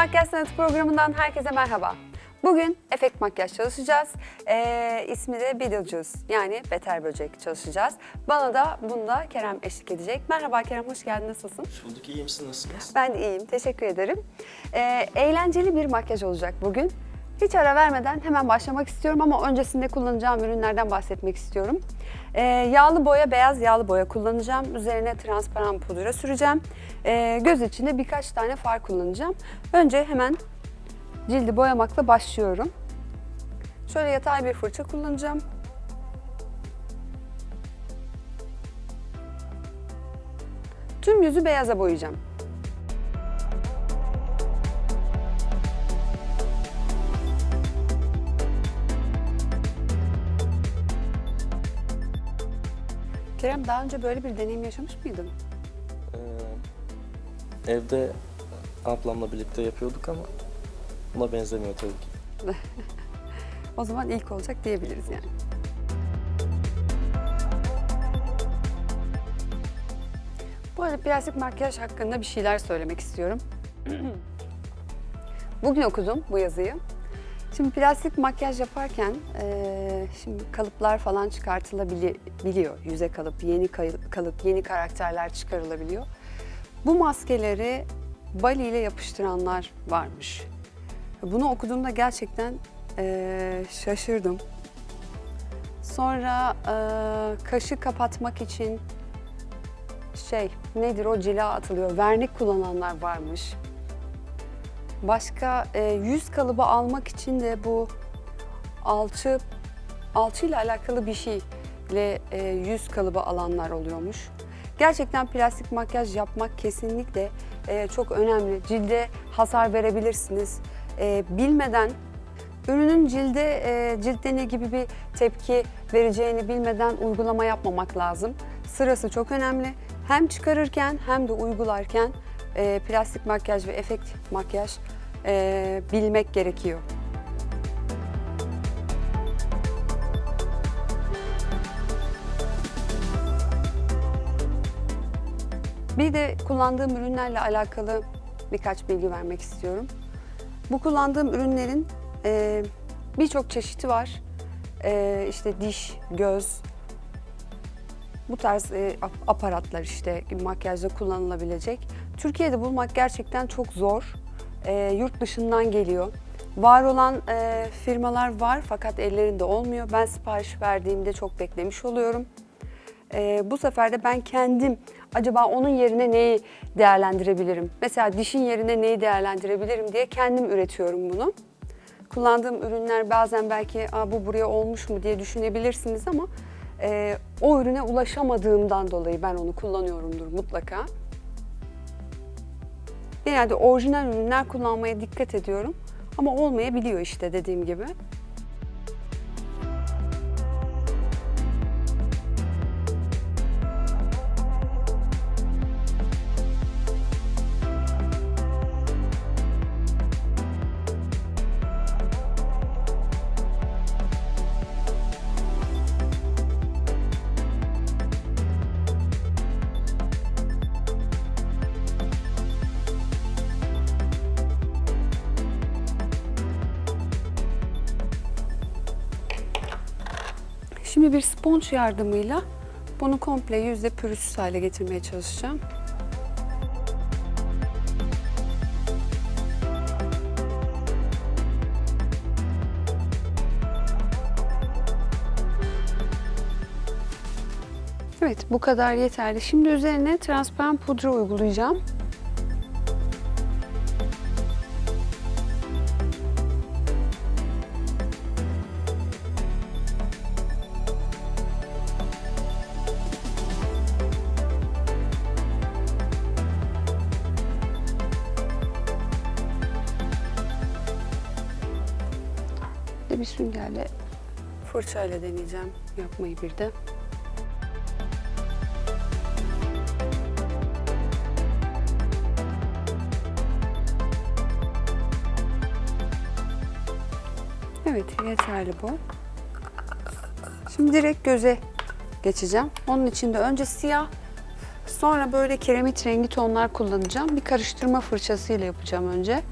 Makyaj sanatı programından herkese merhaba. Bugün efekt makyaj çalışacağız. Ee, ismi de Beetlejuice yani Beter Böcek çalışacağız. Bana da bunda Kerem eşlik edecek. Merhaba Kerem, hoş geldin. Nasılsın? Hoş bulduk, iyi misin, nasılsınız? Ben de iyiyim, teşekkür ederim. Ee, eğlenceli bir makyaj olacak bugün. Hiç ara vermeden hemen başlamak istiyorum ama öncesinde kullanacağım ürünlerden bahsetmek istiyorum. Ee, yağlı boya, beyaz yağlı boya kullanacağım. Üzerine transparan pudra süreceğim. Ee, göz içinde birkaç tane far kullanacağım. Önce hemen cildi boyamakla başlıyorum. Şöyle yatay bir fırça kullanacağım. Tüm yüzü beyaza boyayacağım. Kerem daha önce böyle bir deneyim yaşamış mıydın? Ee, evde ablamla birlikte yapıyorduk ama buna benzemiyor tabii ki. O zaman ilk olacak diyebiliriz yani. Bu arada plastik makyaj hakkında bir şeyler söylemek istiyorum. Bugün okudum bu yazıyı. Şimdi plastik makyaj yaparken eee, şimdi kalıplar falan çıkartılabiliyor. Yüze kalıp, yeni kalıp, yeni karakterler çıkarılabiliyor. Bu maskeleri bali ile yapıştıranlar varmış. Bunu okuduğumda gerçekten eee, şaşırdım. Sonra eee, kaşı kapatmak için şey nedir o cila atılıyor. Vernik kullananlar varmış. Başka e, yüz kalıbı almak için de bu alçı alçıyla alakalı bir şeyle e, yüz kalıbı alanlar oluyormuş. Gerçekten plastik makyaj yapmak kesinlikle e, çok önemli. Cilde hasar verebilirsiniz. E, bilmeden ürünün cilde e, ciltte ne gibi bir tepki vereceğini bilmeden uygulama yapmamak lazım. Sırası çok önemli. Hem çıkarırken hem de uygularken e, plastik makyaj ve efekt makyaj e, bilmek gerekiyor. Bir de kullandığım ürünlerle alakalı birkaç bilgi vermek istiyorum. Bu kullandığım ürünlerin e, birçok çeşidi var. E, işte diş, göz, bu tarz e, ap- aparatlar işte makyajda kullanılabilecek. Türkiye'de bulmak gerçekten çok zor. E, yurt dışından geliyor. Var olan e, firmalar var fakat ellerinde olmuyor. Ben sipariş verdiğimde çok beklemiş oluyorum. E, bu sefer de ben kendim acaba onun yerine neyi değerlendirebilirim? Mesela dişin yerine neyi değerlendirebilirim diye kendim üretiyorum bunu. Kullandığım ürünler bazen belki Aa, bu buraya olmuş mu diye düşünebilirsiniz ama e, o ürüne ulaşamadığımdan dolayı ben onu kullanıyorumdur mutlaka. Genelde orijinal ürünler kullanmaya dikkat ediyorum ama olmayabiliyor işte dediğim gibi. Yardımıyla bunu komple yüzde pürüzsüz hale getirmeye çalışacağım. Evet bu kadar yeterli. Şimdi üzerine transparan pudra uygulayacağım. Fırçayla deneyeceğim yapmayı bir de. Evet yeterli bu. Şimdi direkt göze geçeceğim. Onun için de önce siyah Sonra böyle kiremit rengi tonlar kullanacağım. Bir karıştırma fırçasıyla yapacağım önce.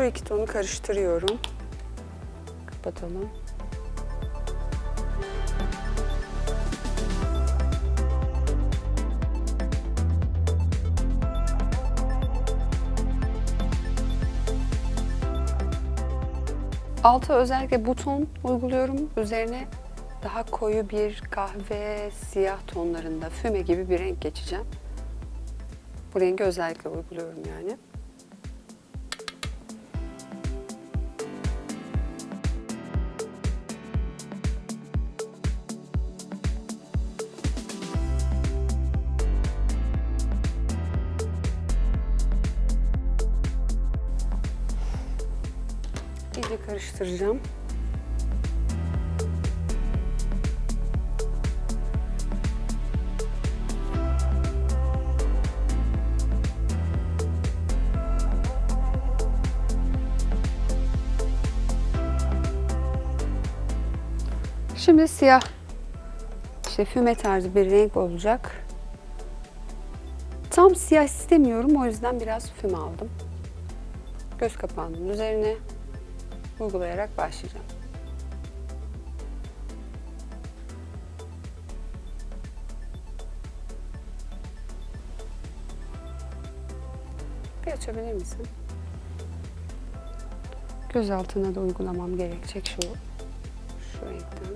Şu iki tonu karıştırıyorum. Kapatalım. Alta özellikle bu ton uyguluyorum. Üzerine daha koyu bir kahve siyah tonlarında füme gibi bir renk geçeceğim. Bu rengi özellikle uyguluyorum yani. Karıştıracağım. Şimdi siyah işte füme tarzı bir renk olacak. Tam siyah istemiyorum o yüzden biraz füme aldım. Göz kapağının üzerine uygulayarak başlayacağım. Bir açabilir misin? Göz altına da uygulamam gerekecek şu şu renkten.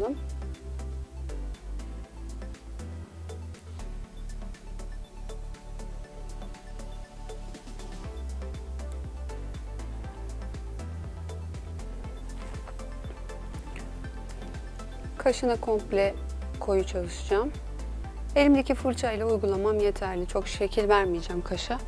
Kapatalım. Kaşına komple koyu çalışacağım. Elimdeki fırçayla uygulamam yeterli. Çok şekil vermeyeceğim kaşa.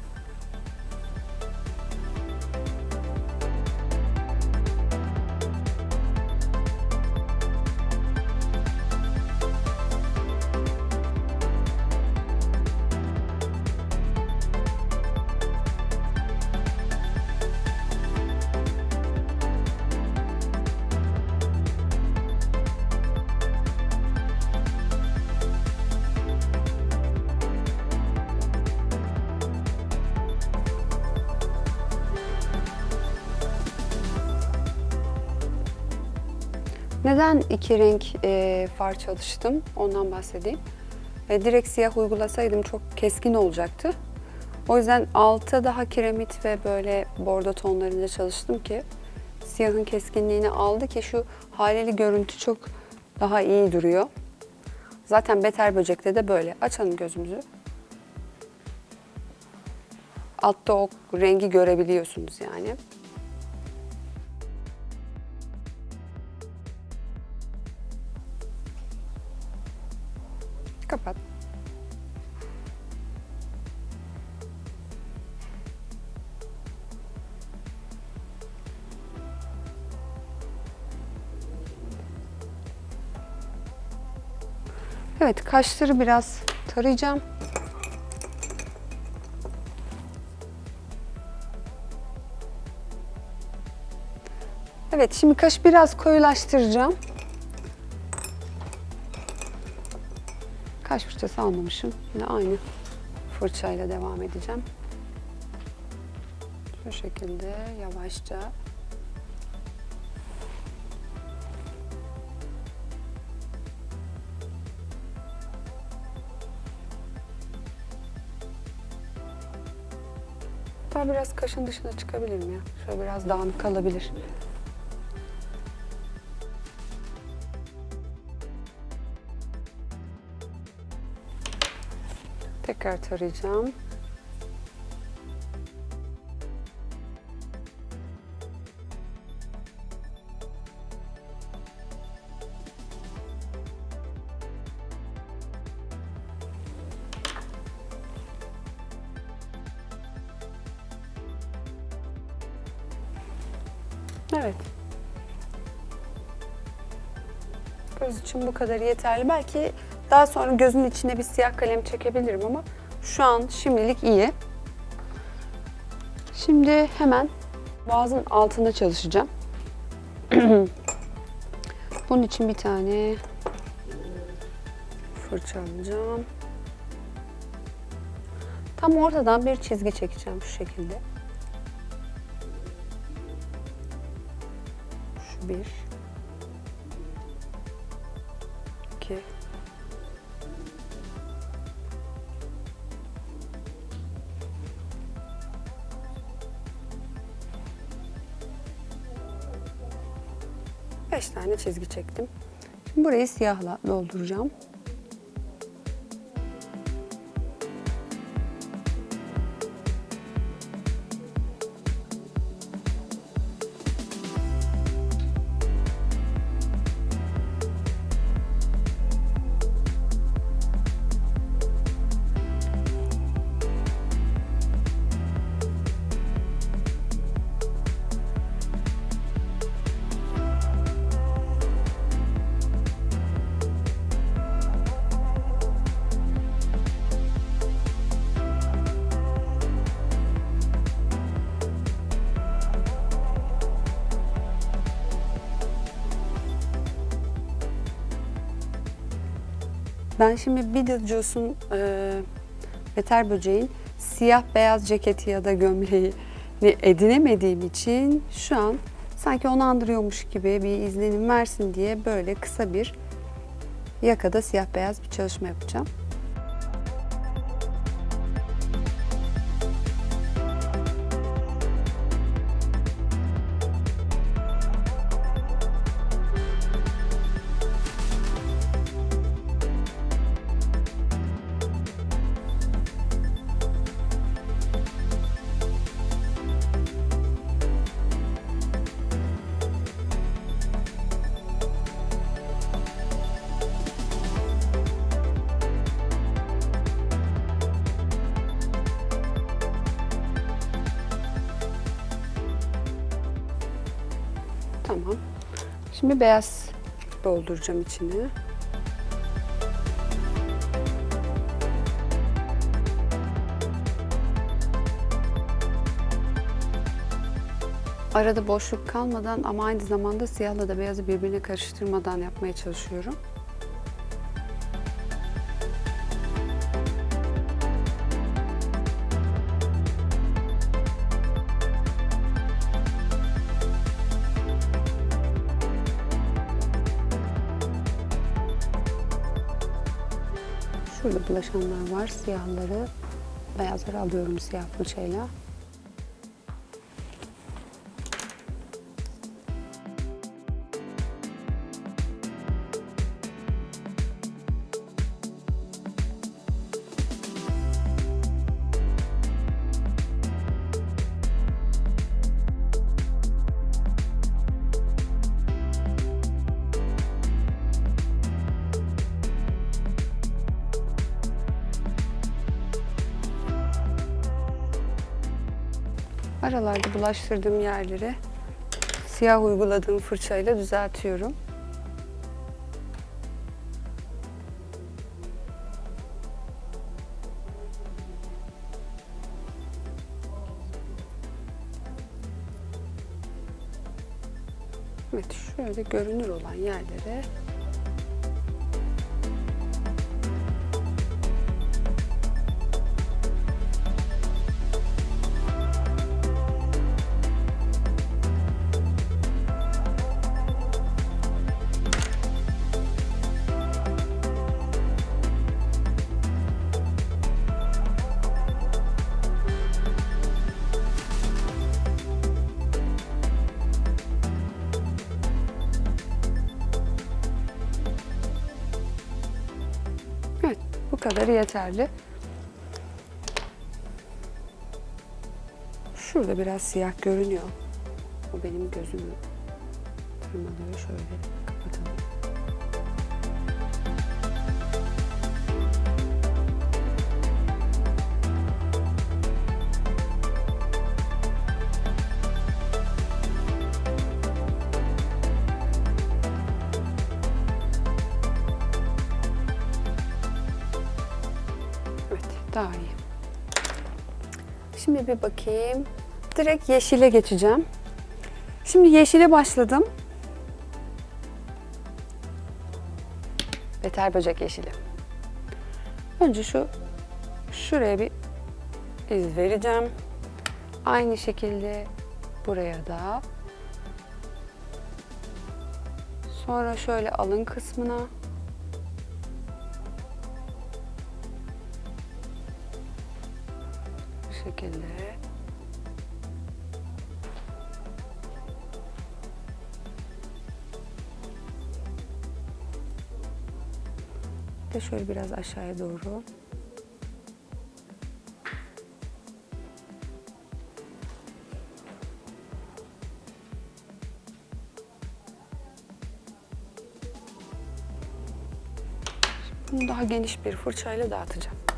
Neden iki renk e, far çalıştım? Ondan bahsedeyim. E, direkt siyah uygulasaydım çok keskin olacaktı. O yüzden alta daha kiremit ve böyle bordo tonlarında çalıştım ki siyahın keskinliğini aldı ki şu haleli görüntü çok daha iyi duruyor. Zaten beter böcekte de böyle. Açalım gözümüzü. Altta o rengi görebiliyorsunuz yani. Kapat. Evet, kaşları biraz tarayacağım. Evet, şimdi kaş biraz koyulaştıracağım. Kaş fırçası almamışım. Yine aynı fırçayla devam edeceğim. Şu şekilde yavaşça. Daha biraz kaşın dışına çıkabilirim ya. Şöyle biraz dağınık kalabilir. Tekrar tarayacağım. Evet. göz için bu kadar yeterli. Belki daha sonra gözün içine bir siyah kalem çekebilirim ama şu an şimdilik iyi. Şimdi hemen boğazın altında çalışacağım. Bunun için bir tane fırça alacağım. Tam ortadan bir çizgi çekeceğim şu şekilde. Şu bir. 5 tane çizgi çektim. Şimdi burayı siyahla dolduracağım. Ben şimdi Beetlejuice'un e, Beter Böceğin siyah beyaz ceketi ya da gömleği edinemediğim için şu an sanki onu andırıyormuş gibi bir izlenim versin diye böyle kısa bir yakada siyah beyaz bir çalışma yapacağım. Beyaz dolduracağım içine. Arada boşluk kalmadan ama aynı zamanda siyahla da beyazı birbirine karıştırmadan yapmaya çalışıyorum. Şurada bulaşanlar var. Siyahları, beyazları alıyorum siyah fırçayla. Aralarda bulaştırdığım yerleri siyah uyguladığım fırçayla düzeltiyorum. Evet, şöyle görünür olan yerlere kadarı yeterli. Şurada biraz siyah görünüyor. O benim gözümü tırmalıyor. Şöyle Şimdi bir bakayım. Direkt yeşile geçeceğim. Şimdi yeşile başladım. Beter böcek yeşili. Önce şu şuraya bir iz vereceğim. Aynı şekilde buraya da. Sonra şöyle alın kısmına. Şekilde. De şöyle biraz aşağıya doğru. Bunu daha geniş bir fırçayla dağıtacağım.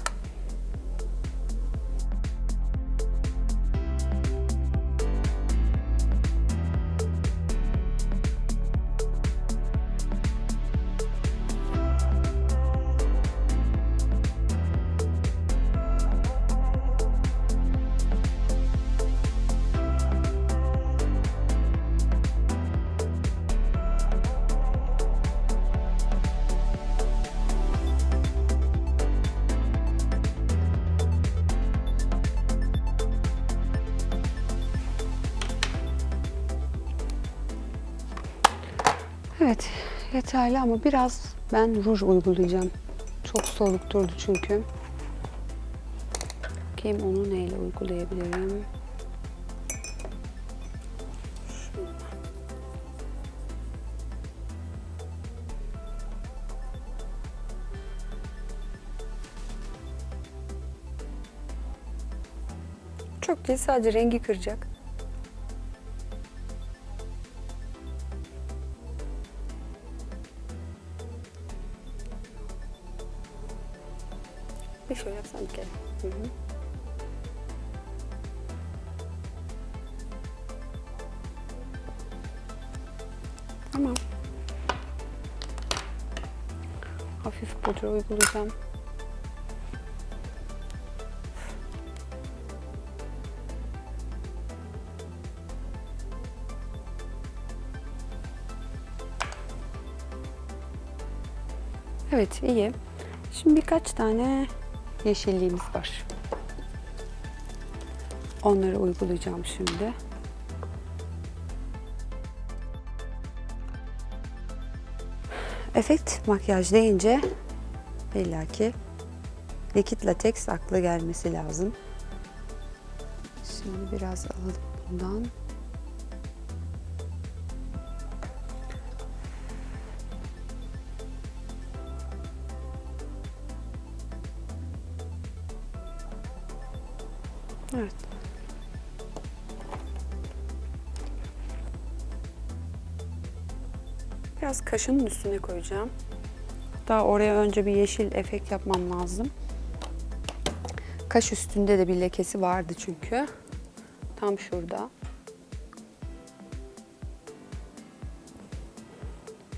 Yeterli ama biraz ben ruj uygulayacağım. Çok soluk durdu çünkü. Bakayım onu neyle uygulayabilirim. Çok değil, sadece rengi kıracak. Hı. Tamam. Hafif pudra uygulayacağım. Evet iyi. Şimdi birkaç tane yeşilliğimiz var. Onları uygulayacağım şimdi. Efekt makyaj deyince illaki likit lateks akla gelmesi lazım. Şimdi biraz alalım bundan. Kaşının üstüne koyacağım. Daha oraya önce bir yeşil efekt yapmam lazım. Kaş üstünde de bir lekesi vardı çünkü. Tam şurada.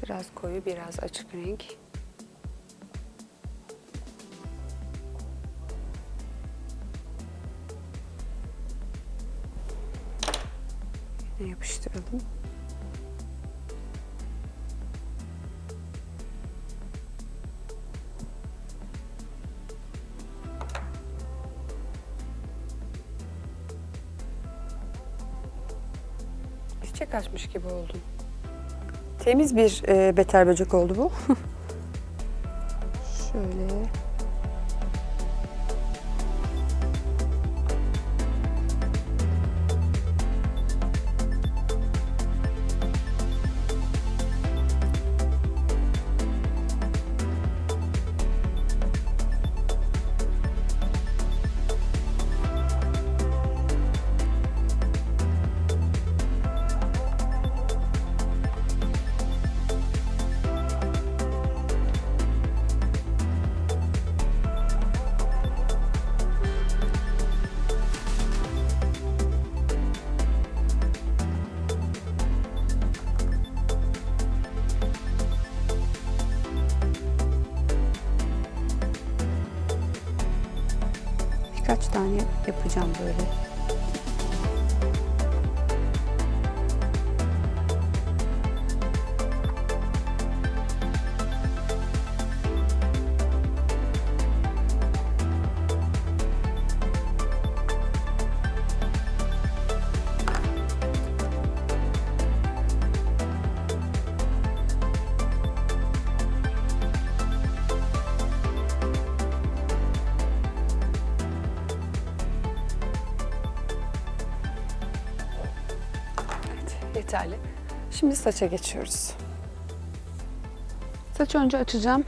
Biraz koyu, biraz açık renk. Yine yapıştıralım. Çiçek açmış gibi oldum. Temiz bir e, beter böcek oldu bu. tane yapacağım böyle. Yeterli. Şimdi saça geçiyoruz. Saç önce açacağım.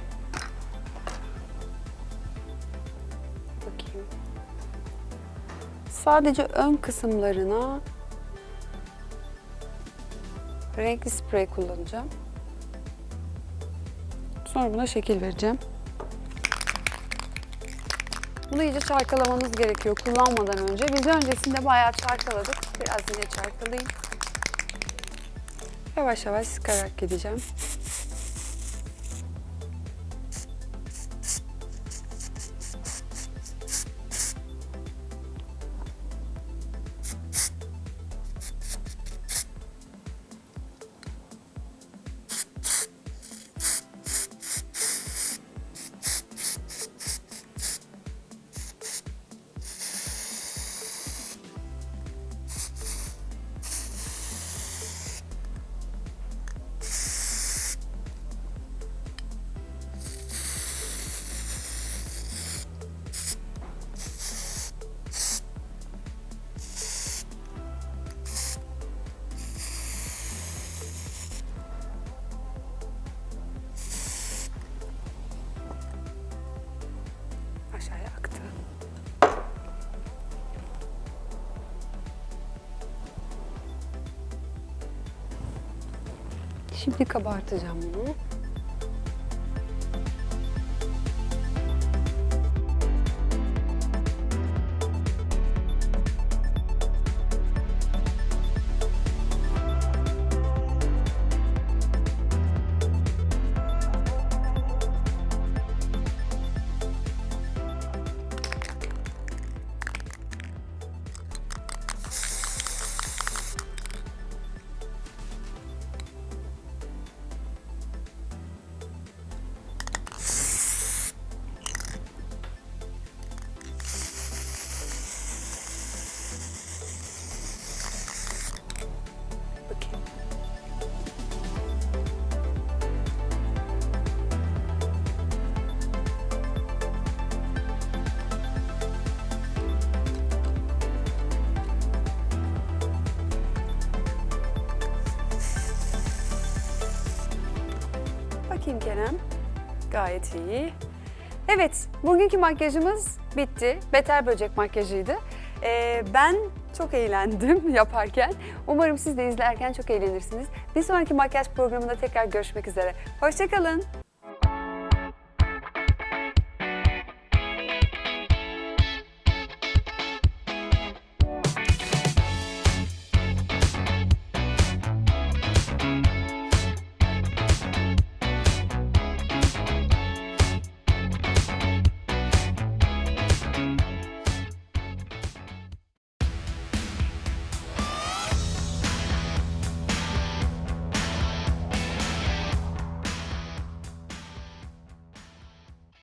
Bakayım. Sadece ön kısımlarına renkli sprey kullanacağım. Sonra buna şekil vereceğim. Bunu iyice çarkalamanız gerekiyor kullanmadan önce. Biz öncesinde bayağı çarkaladık. Biraz yine çarkalayayım. Yavaş yavaş sıkarak gideceğim. Şimdi kabartacağım bunu. Gayet iyi. Evet, bugünkü makyajımız bitti. Beter böcek makyajıydı. Ee, ben çok eğlendim yaparken. Umarım siz de izlerken çok eğlenirsiniz. Bir sonraki makyaj programında tekrar görüşmek üzere. Hoşçakalın.